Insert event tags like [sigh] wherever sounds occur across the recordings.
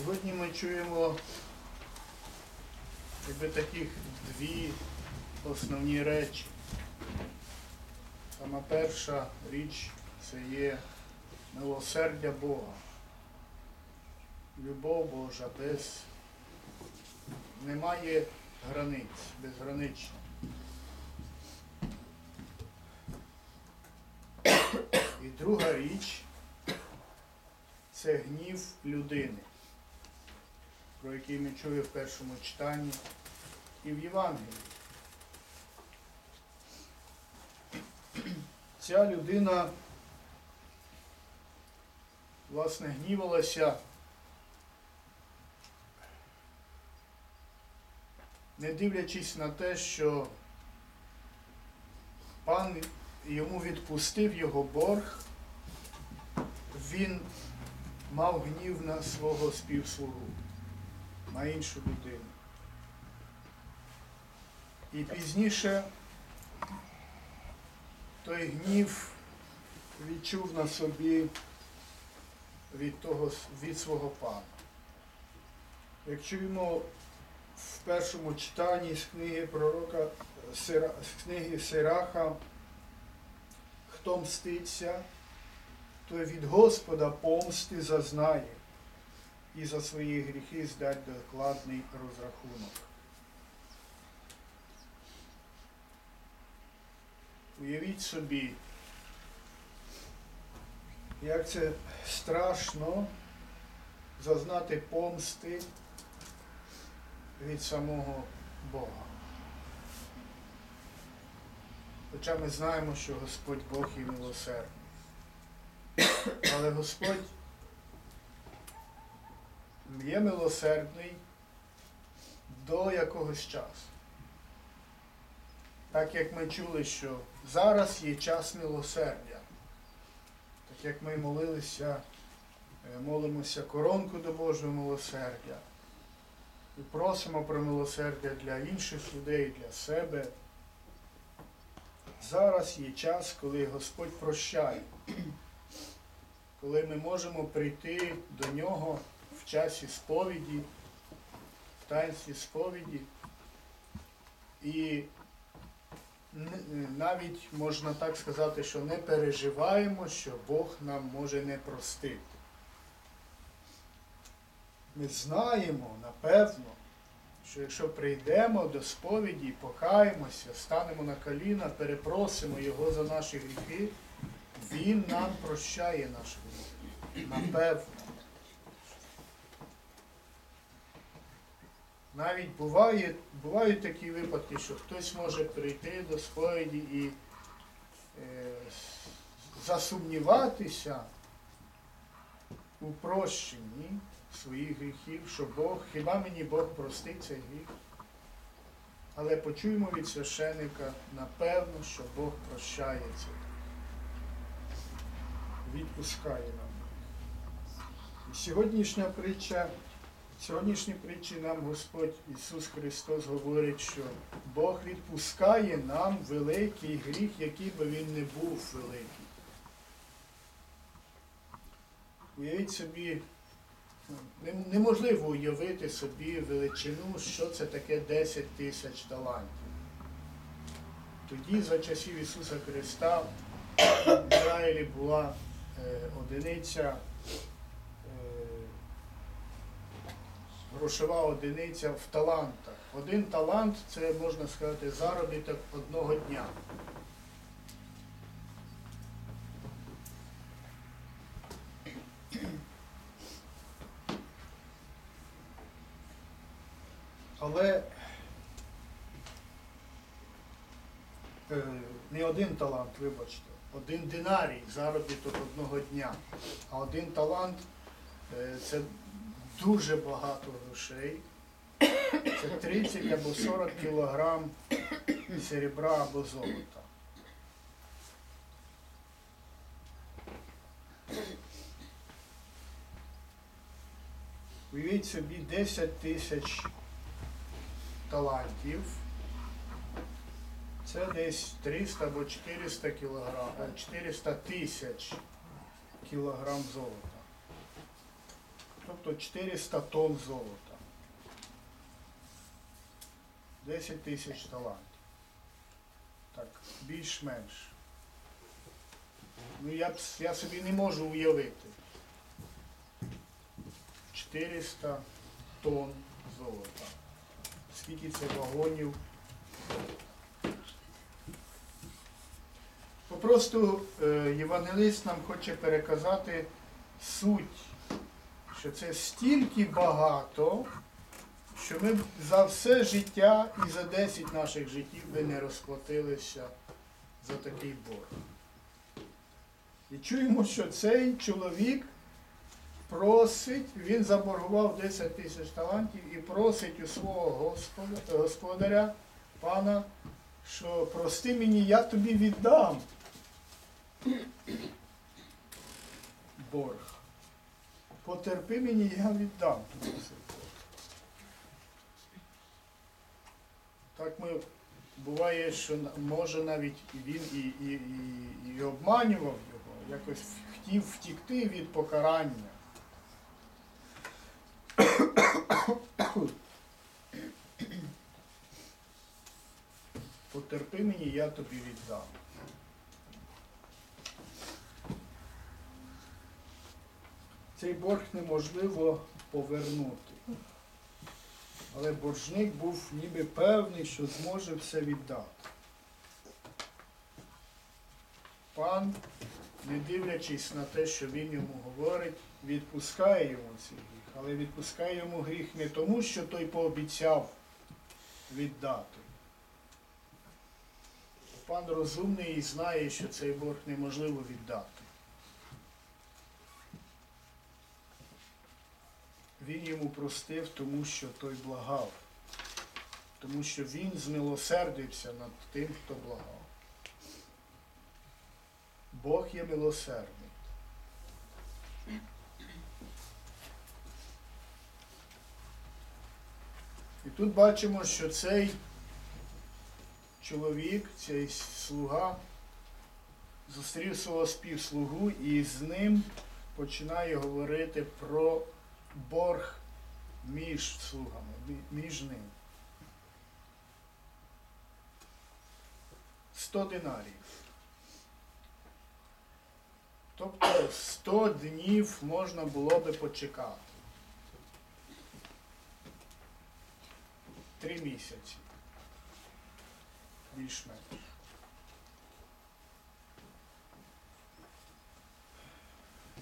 Сьогодні ми чуємо якби таких дві основні речі. Сама перша річ це є милосердя Бога. Любов Божа без немає границь, безгранична. І друга річ це гнів людини, про який ми чули в першому читанні і в Євангелії. Ця людина, власне, гнівалася, не дивлячись на те, що пан йому відпустив його борг, він мав гнів на свого співслугу, на іншу людину. І пізніше той гнів відчув на собі від, того, від свого пана. Як чуємо в першому читанні з книги пророка з книги Сираха, хто мститься, той від Господа помсти зазнає і за свої гріхи здать докладний розрахунок. Уявіть собі, як це страшно зазнати помсти від самого Бога. Хоча ми знаємо, що Господь Бог є милосердний. Але Господь є милосердний до якогось часу. Так як ми чули, що зараз є час милосердя. Так як ми молилися, е, молимося коронку до Божого милосердя. І просимо про милосердя для інших людей, для себе. Зараз є час, коли Господь прощає, коли ми можемо прийти до Нього в часі сповіді, в таїнстві сповіді. І навіть можна так сказати, що не переживаємо, що Бог нам може не простити. Ми знаємо, напевно, що якщо прийдемо до сповіді, покаємося, станемо на коліна, перепросимо Його за наші гріхи, Він нам прощає наші гріхи. Напевно. Навіть буває, бувають такі випадки, що хтось може прийти до сповіді і е, засумніватися у прощенні своїх гріхів, що Бог, хіба мені Бог простить цей гріх? Але почуємо від священика, напевно, що Бог прощає це. Відпускає нам. Сьогоднішня притча, сьогоднішній притчі нам Господь Ісус Христос говорить, що Бог відпускає нам великий гріх, який би він не був великий. Уявіть собі, Неможливо уявити собі величину, що це таке 10 тисяч талантів. Тоді, за часів Ісуса Христа, в Ізраїлі була е, одиниця, е, грошова одиниця в талантах. Один талант це, можна сказати, заробіток одного дня. Але е, не один талант, вибачте, один динарій заробіток одного дня. А один талант е, це дуже багато грошей. Це 30 або 40 кілограм серебра або золота. Уявіть собі 10 тисяч талантів. Це десь 300 або 400 кілограм, е, 400 тисяч кілограм золота. Тобто 400 тонн золота. 10 тисяч талантів. Так, більш-менш. Ну, я, я собі не можу уявити. 400 тонн золота. Скільки це вагонів? Попросту е, євангелист нам хоче переказати суть, що це стільки багато, що ми за все життя і за 10 наших життів би не розплатилися за такий борг. І чуємо, що цей чоловік просить, він заборгував 10 тисяч талантів і просить у свого господаря, пана, що прости мені, я тобі віддам борг. Потерпи мені, я віддам. Так ми буває, що може навіть він і, і, і, і обманював його, якось хотів втікти від покарання. Потерпи мені, я тобі віддам. Цей борг неможливо повернути. Але боржник був ніби певний, що зможе все віддати. Пан, не дивлячись на те, що він йому говорить, відпускає йому цей гріх. Але відпускає йому гріх не тому, що той пообіцяв віддати. Пан розумний і знає, що цей борг неможливо віддати. Він йому простив, тому що той благав, тому що він змилосердився над тим, хто благав. Бог є милосердний. І тут бачимо, що цей чоловік, цей слуга, зустрів свого співслугу і з ним починає говорити про борг між слугами, між ним. 100 динарів. Тобто 100 днів можна було би почекати. Три місяці. Більш-менш.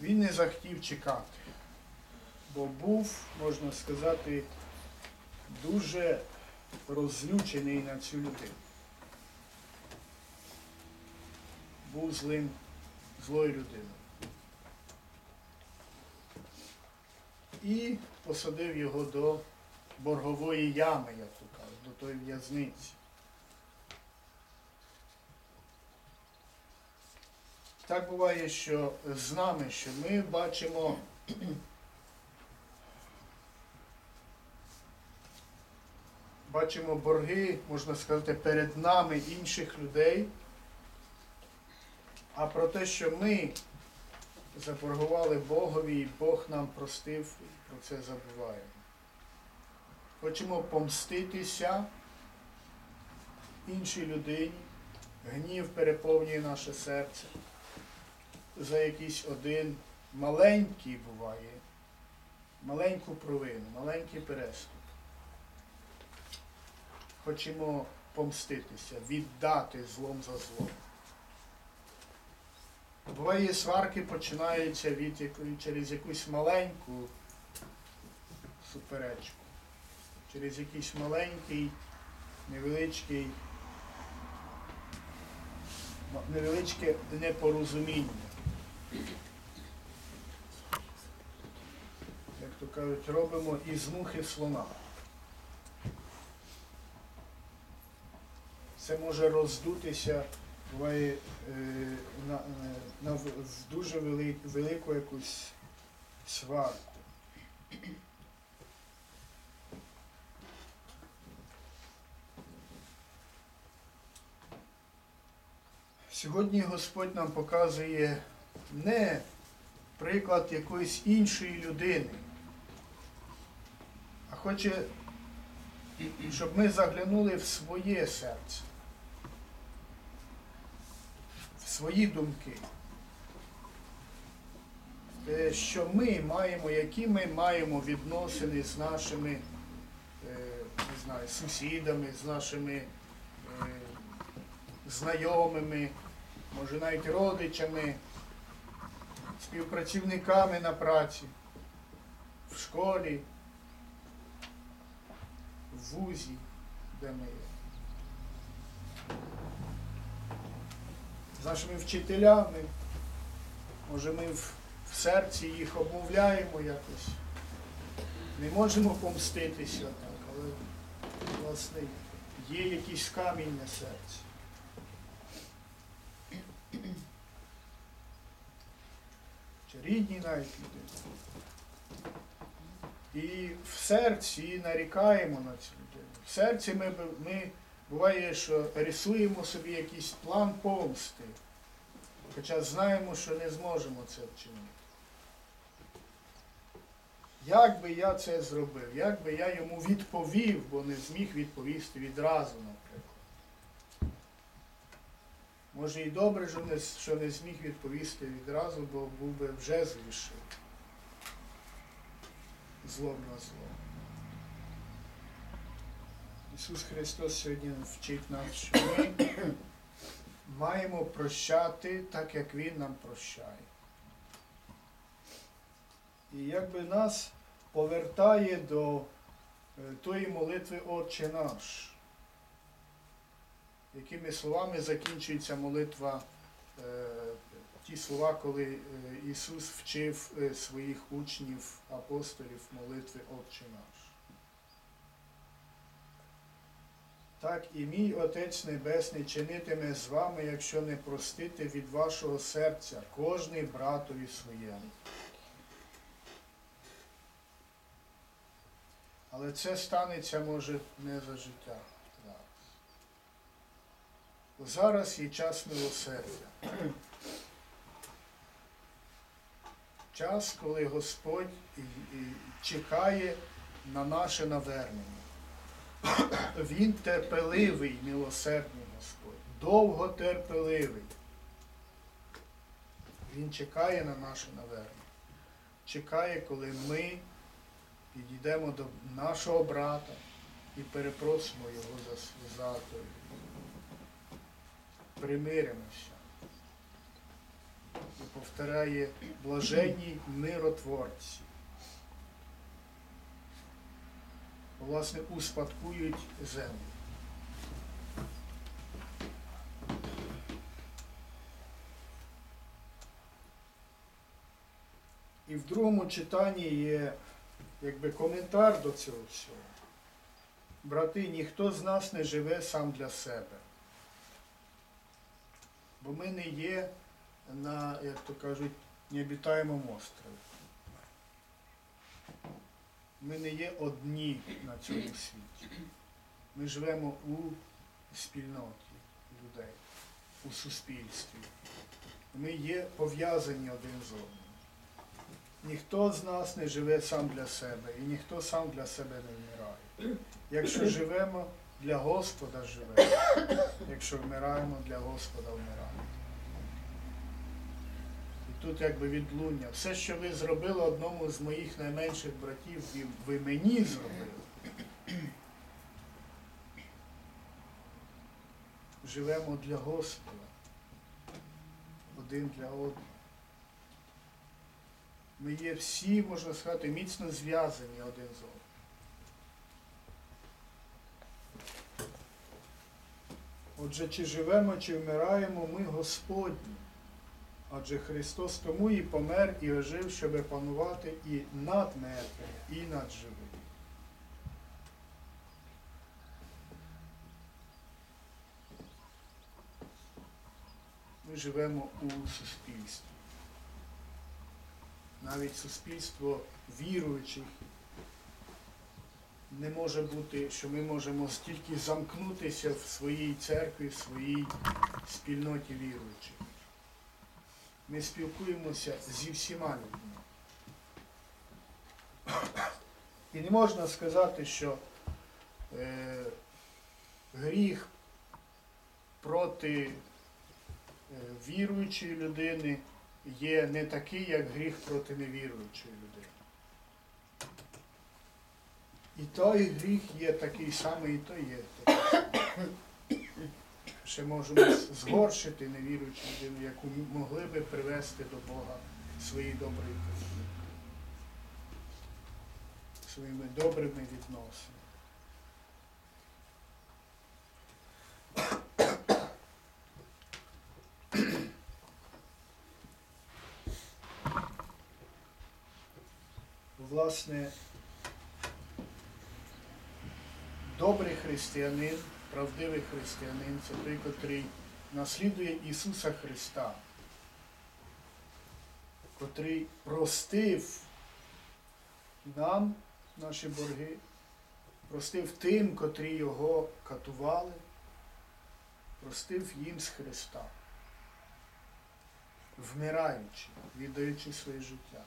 Він не захотів чекати бо був, можна сказати, дуже розлючений на цю людину. Був злим, злою людиною. І посадив його до боргової ями, як то кажуть, до тої в'язниці. Так буває, що з нами, що ми бачимо бачимо борги, можна сказати, перед нами інших людей, а про те, що ми заборгували Богові і Бог нам простив, про це забуваємо. Хочемо помститися іншій людині, гнів переповнює наше серце. За якийсь один маленький буває, маленьку провину, маленький переступ хочемо помститися, віддати злом за злом. Буває, сварки починаються від якої- через якусь маленьку суперечку, через якийсь маленький, невеличкий, невеличке непорозуміння. Як то кажуть, робимо із мухи слона. Це може роздутися буває, е, на, е, на в- дуже вели, велику якусь сварку. Сьогодні Господь нам показує не приклад якоїсь іншої людини, а хоче, щоб ми заглянули в своє серце, свої думки. Те, що ми маємо, які ми маємо відносини з нашими е, не знаю, сусідами, з нашими е, знайомими, може навіть родичами, співпрацівниками на праці, в школі, в вузі, де ми є. З нашими вчителями, може ми в, серці їх обмовляємо якось. Не можемо помститися так, але власне є якийсь камінь на серці. Чи рідні навіть люди. І в серці нарікаємо на цю людину. В серці ми, ми буває, що рисуємо собі якийсь план помсти, хоча знаємо, що не зможемо це вчинити. Як би я це зробив? Як би я йому відповів, бо не зміг відповісти відразу, наприклад. Може і добре, що не, що не зміг відповісти відразу, бо був би вже зрішив. Злом на зло. Ісус Христос сьогодні вчить нас, що ми маємо прощати так, як Він нам прощає. І якби нас повертає до е, тої молитви Отче наш, якими словами закінчується молитва, е, ті слова, коли е, Ісус вчив своїх учнів, апостолів молитви Отче наш. Так і мій Отець Небесний чинитиме з вами, якщо не простите від вашого серця кожний братові своєму. Але це станеться може не за життя зараз. Є час милосердя. Час, коли Господь чекає на наше навернення. Він терпеливий, милосердний Господь, довготерпеливий. Він чекає на наше навернення. Чекає, коли ми підійдемо до нашого брата і перепросимо його за, за той. Примиримося. І повторяє блаженні миротворці. Власне, успадкують землю. І в другому читанні є якби коментар до цього всього. Брати, ніхто з нас не живе сам для себе. Бо ми не є на, як то кажуть, необітаємому острові. Ми не є одні на цьому світі. Ми живемо у спільноті людей, у суспільстві. Ми є пов'язані один з одним. Ніхто з нас не живе сам для себе, і ніхто сам для себе не вмирає. Якщо живемо, для Господа живемо. Якщо вмираємо, для Господа вмираємо. Тут якби відлуння. Все, що ви зробили одному з моїх найменших братів, ви мені зробили. Живемо для Господа. Один для одного. Ми є всі, можна сказати, міцно зв'язані один з одним. Отже, чи живемо, чи вмираємо, ми Господні. Адже Христос тому і помер, і ожив, щоб панувати і над мертвими, і над живими. Ми живемо у суспільстві. Навіть суспільство віруючих не може бути, що ми можемо стільки замкнутися в своїй церкві, в своїй спільноті віруючих. Ми спілкуємося зі всіма людьми. [coughs] І не можна сказати, що е, гріх проти е, віруючої людини є не такий, як гріх проти невіруючої людини. І той гріх є такий самий, і той є такий самий. Ще можемо згоршити невіруючу людину, яку могли би привести до Бога свої добрі вчинки, своїми добрими відносинами. Власне, добрий християнин, правдивий християнин це той, котрий наслідує Ісуса Христа, котрий простив нам наші борги, простив тим, котрі його катували, простив їм з Христа, вмираючи, віддаючи своє життя.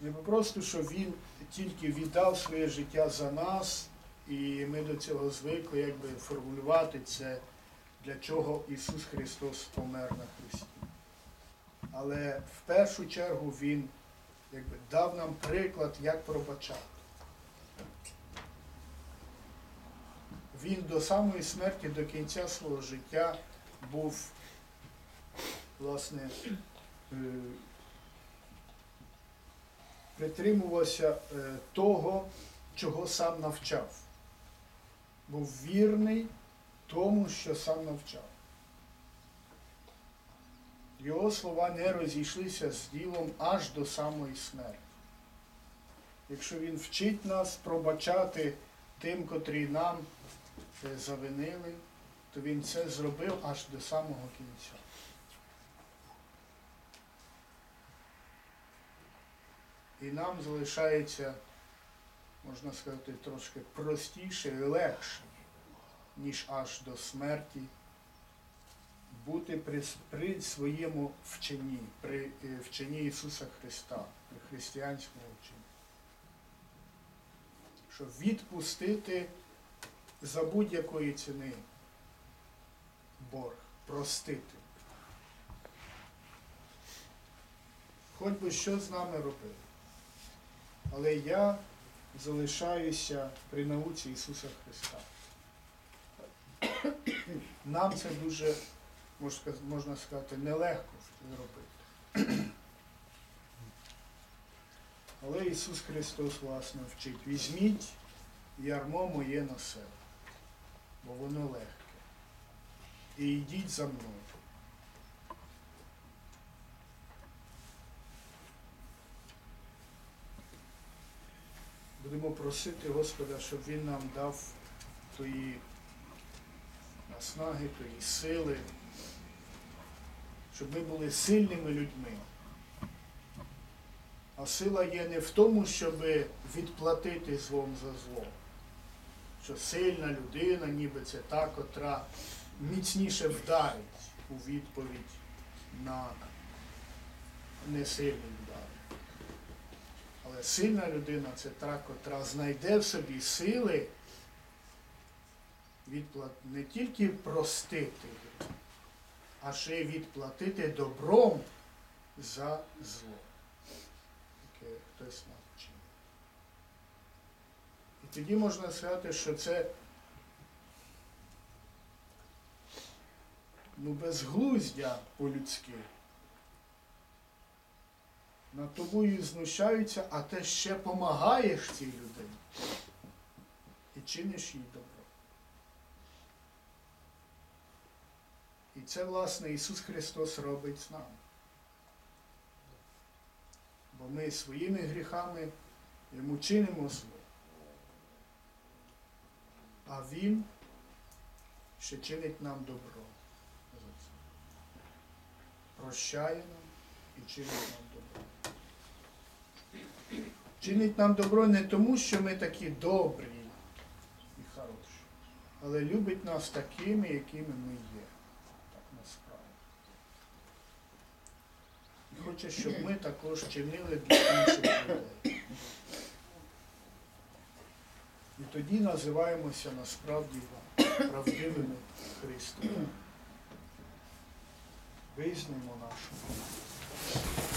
Не просто, що він тільки віддав своє життя за нас, і ми до цього звикли якби формулювати це, для чого Ісус Христос помер на Христі. Але в першу чергу Він якби, дав нам приклад, як пробачати. Він до самої смерті, до кінця свого життя був, власне, е, притримувався е, того, чого сам навчав. Був вірний тому, що сам навчав. Його слова не розійшлися з ділом аж до самої смерті. Якщо він вчить нас пробачати тим, котрі нам е, завинили, то він це зробив аж до самого кінця. І нам залишається, можна сказати, трошки простіше і легше, ніж аж до смерті, бути при, при своєму вченні, при е, вченні Ісуса Христа, при християнському вченні. Щоб відпустити за будь-якої ціни борг, простити. Хоч би що з нами робили. Але я залишаюся при науці Ісуса Христа. Нам це дуже, можна сказати, нелегко зробити. Але Ісус Христос власне вчить. Візьміть ярмо моє на себе, бо воно легке. І йдіть за мною. Будемо просити Господа, щоб Він нам дав тої наснаги, тої сили, щоб ми були сильними людьми. А сила є не в тому, щоб відплатити злом за зло. Що сильна людина, ніби це та, котра міцніше вдарить у відповідь на несильний удар. Але сильна людина це та, котра знайде в собі сили відплат... не тільки простити, а ще й відплатити добром за зло, яке хтось навчив. І тоді можна сказати, що це ну, безглуздя по-людськи. Над тобою знущаються, а ти ще помагаєш цій людині і чиниш їй добро. І це, власне, Ісус Христос робить з нами. Бо ми своїми гріхами йому чинимо зло. А Він ще чинить нам добро. Прощає нам і чинить нам добро чинить нам добро не тому, що ми такі добрі і хороші, але любить нас такими, якими ми є. Так насправді. І хоче, щоб ми також чинили для інших людей. І тоді називаємося насправді правдивими Христами. Визнаємо нашу.